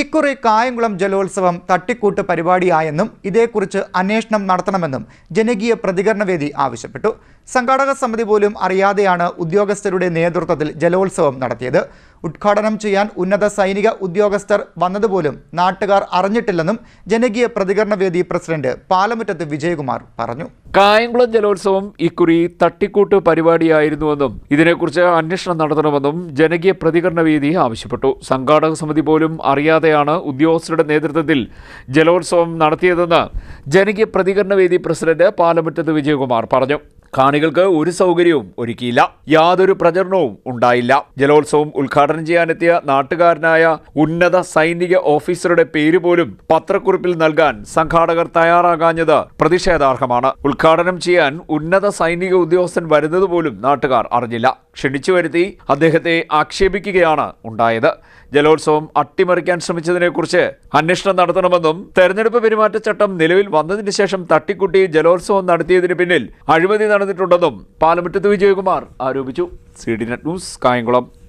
ഇക്കുറി കായംകുളം ജലോത്സവം തട്ടിക്കൂട്ട് പരിപാടിയായെന്നും ഇതേക്കുറിച്ച് അന്വേഷണം നടത്തണമെന്നും ജനകീയ പ്രതികരണവേദി ആവശ്യപ്പെട്ടു. സംഘാടക സമിതി പോലും അറിയാതെയാണ് ഉദ്യോഗസ്ഥരുടെ നേതൃത്വത്തിൽ ജലോത്സവം നടത്തിയത്. ഉദ്ഘാടനം ചെയ്യാൻ ഉന്നത സൈനിക ഉദ്യോഗസ്ഥർ വന്നതുപോലും നാട്ടുകാർ അറിഞ്ഞിട്ടില്ലെന്നും ജനകീയ പ്രതികരണ വേദി പ്രസിഡന്റ് പാലമുറ്റത്ത് വിജയകുമാർ പറഞ്ഞു. കായംകുളം ജലോത്സവം ഇക്കുറി തട്ടിക്കൂട്ട് പരിപാടിയായിരുന്നുവെന്നും ഇതിനെക്കുറിച്ച് അന്വേഷണം നടത്തണമെന്നും ജനകീയ പ്രതികരണ വേദി ആവശ്യപ്പെട്ടു. സംഘാടക സമിതി പോലും അറിയാതെയാണ് ഉദ്യോഗസ്ഥരുടെ നേതൃത്വത്തിൽ ജലോത്സവം നടത്തിയതെന്ന് ജനകീയ പ്രതികരണ വേദി പ്രസിഡന്റ് പാലമുറ്റത്ത് വിജയകുമാർ പറഞ്ഞു. കാണികൾക്ക് ഒരു സൗകര്യവും ഒരുക്കിയില്ല. യാതൊരു പ്രചരണവും ഉണ്ടായില്ല. ജലോത്സവം ഉദ്ഘാടനം ചെയ്യാനെത്തിയ നാട്ടുകാരനായ ഉന്നത സൈനിക ഓഫീസറുടെ പേര് പോലും പത്രക്കുറിപ്പിൽ നൽകാൻ സംഘാടകർ തയ്യാറാകാഞ്ഞത് പ്രതിഷേധാർഹമാണ്. ഉദ്ഘാടനം ചെയ്യാൻ ഉന്നത സൈനിക ഉദ്യോഗസ്ഥൻ വരുന്നത് പോലും നാട്ടുകാർ അറിഞ്ഞില്ല. ക്ഷണിച്ചു വരുത്തി അദ്ദേഹത്തെ ആക്ഷേപിക്കുകയാണ് ഉണ്ടായത്. ജലോത്സവം അട്ടിമറിക്കാൻ ശ്രമിച്ചതിനെക്കുറിച്ച് അന്വേഷണം നടത്തണമെന്നും തെരഞ്ഞെടുപ്പ് പെരുമാറ്റച്ചട്ടം നിലവിൽ വന്നതിന് ശേഷം തട്ടിക്കുട്ടി ജലോത്സവം നടത്തിയതിന് പിന്നിൽ അഴിമതി നടന്നിട്ടുണ്ടെന്നും പാലമുറ്റത്ത് വിജയകുമാർ ആരോപിച്ചു. C D net news Kayamkulam.